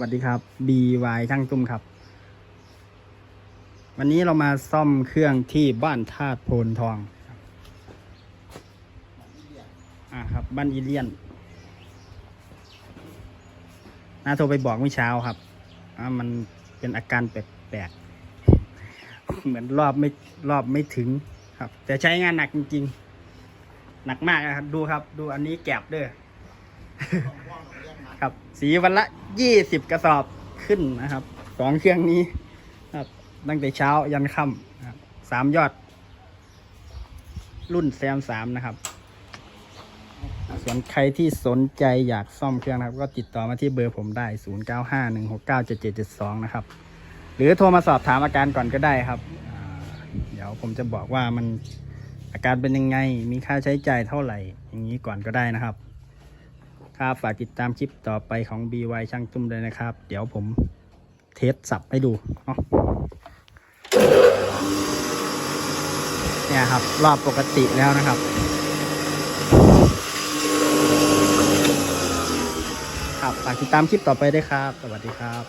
วัสดีครับ BY ช่างตุ้มครับ วันนี้เรามาซ่อมเครื่องที่บ้านธาตุโพนทองอ่าครับ บ้านอีเลียนน้าโทรไปบอกเมื่อเช้าครับอ่ามันเป็นอาการแปลกๆ เหมือนรอบไม่รอบไม่ถึงครับ แต่ใช้งานหนักจริงๆ หนักมากนะครับ ดูครับ ดูอันนี้แกบเด้อครับ สีวันละ ยี่สิบกระสอบขึ้นนะครับสองเครื่องนี้ครับตั้งแต่เช้ายันค่ำนะสามยอด รุ่นแซมสามนะครับส่วนใครที่สนใจอยากซ่อมเครื่องนะครับ ก็ติดต่อมาที่เบอร์ผมได้ 0 9 5 1 6 9 7 7 7 2 นะครับ หรือโทรมาสอบถามอาการก่อนก็ได้ครับ เดี๋ยวผมจะบอกว่ามันอาการเป็นยังไง มีค่าใช้จ่ายเท่าไหร่ อย่างนี้ก่อนก็ได้นะครับ ครับฝากติดตามคลิปต่อไปของ BY ช่างตุ้มเลยนะครับ เดี๋ยวผมเทสสับให้ดูเนาะเนี่ยครับ รอบปกติแล้วนะครับ ครับฝากติดตามคลิปต่อไปด้วยครับ สวัสดีครับ